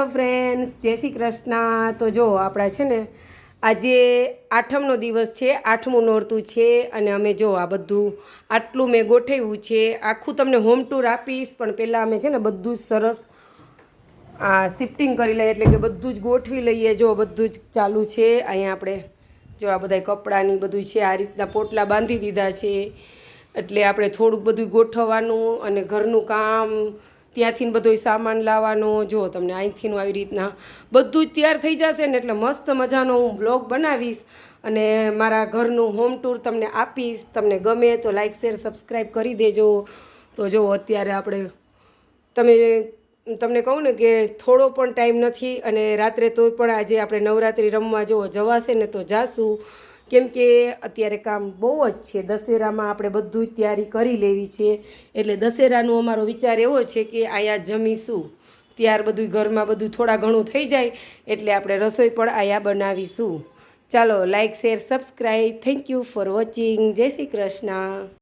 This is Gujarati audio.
હેલો ફ્રેન્ડ્સ, જય શ્રી કૃષ્ણ. તો જો આપણા છે ને, આજે આઠમનો દિવસ છે, આઠમું નોરતું છે અને અમે જો આ બધું આટલું મેં ગોઠવ્યું છે. આખું તમને હોમ ટૂર આપીશ, પણ પહેલાં અમે છે ને બધું જ સરસ, આ શિફ્ટિંગ કરી લઈએ. એટલે કે બધું જ ગોઠવી લઈએ. જો બધું જ ચાલુ છે. અહીંયા આપણે જો આ બધા કપડાની બધું છે, આ રીતના પોટલા બાંધી દીધા છે. એટલે આપણે થોડુંક બધું ગોઠવવાનું અને ઘરનું કામ ત્યાંથી બધો સામાન લાવવાનો, જો તમને અહીંથીનું આવી રીતના બધું જ તૈયાર થઈ જશે ને એટલે મસ્ત મજાનો હું બ્લોગ બનાવીશ અને મારા ઘરનું હોમ ટૂર તમને આપીશ. તમને ગમે તો લાઇક શેર સબસ્ક્રાઈબ કરી દેજો. તો જો અત્યારે આપણે, તમે તમને કહું ને કે થોડો પણ ટાઈમ નથી અને રાત્રે તોય પણ આજે આપણે નવરાત્રિ રમવા જો જવાશે ને તો જાશું. કેમ કે અત્યારે કામ બહુ જ છે. દશેરામાં આપણે બધું જ તૈયારી કરી લેવી છે. એટલે દશેરાનો અમારો વિચાર એવો છે કે અહીંયા જમીશું. ત્યાર બધું ઘરમાં બધું થોડા ઘણું થઈ જાય એટલે આપણે રસોઈ પણ અહીંયા બનાવીશું. ચાલો like share subscribe thank you for watching જય શ્રી કૃષ્ણ.